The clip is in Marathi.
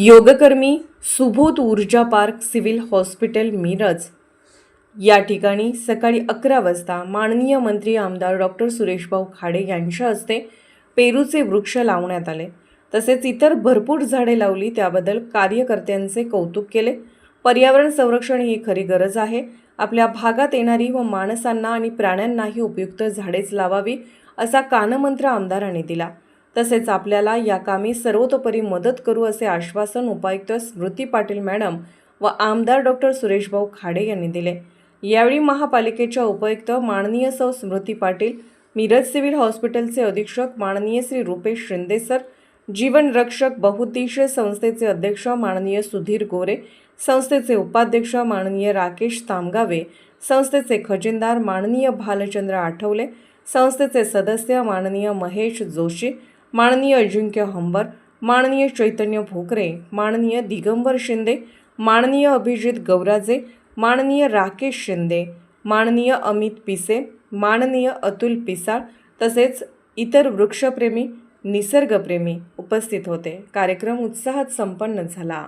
योगकर्मी सुबोध ऊर्जा पार्क सिव्हिल हॉस्पिटल मिरज. या ठिकाणी सकाळी अकरा वाजता माननीय मंत्री आमदार डॉक्टर सुरेशभाऊ खाडे यांच्या हस्ते पेरूचे वृक्ष लावण्यात आले. तसेच इतर भरपूर झाडे लावली त्याबद्दल कार्यकर्त्यांचे कौतुक केले. पर्यावरण संरक्षण ही खरी गरज आहे. आपल्या भागात येणारी व माणसांना आणि प्राण्यांनाही उपयुक्त झाडेच लावावी असा कानमंत्र आमदारांनी दिला. तसेच आपल्याला या कामी सर्वतोपरी मदत करू असे आश्वासन उपायुक्त स्मृती पाटील मॅडम व आमदार डॉक्टर सुरेशभाऊ खाडे यांनी दिले. यावेळी महापालिकेच्या उपायुक्त माननीय सौ स्मृती पाटील मिरज सिव्हिल हॉस्पिटलचे अधीक्षक माननीय श्री रुपेश शिंदे सर जीवन रक्षक संस्थेचे अध्यक्ष माननीय सुधीर गोरे संस्थेचे उपाध्यक्ष माननीय राकेश तामगावे संस्थेचे खजिनदार माननीय भालचंद्र आठवले संस्थेचे सदस्य माननीय महेश जोशी माननीय अजिंक्य हंबर माननीय चैतन्य भोकरे माननीय दिगंबर शिंदे माननीय अभिजित गौराजे माननीय राकेश शिंदे माननीय अमित पिसे माननीय अतुल पिसाळ तसेच इतर वृक्षप्रेमी निसर्गप्रेमी उपस्थित होते. कार्यक्रम उत्साहात संपन्न झाला.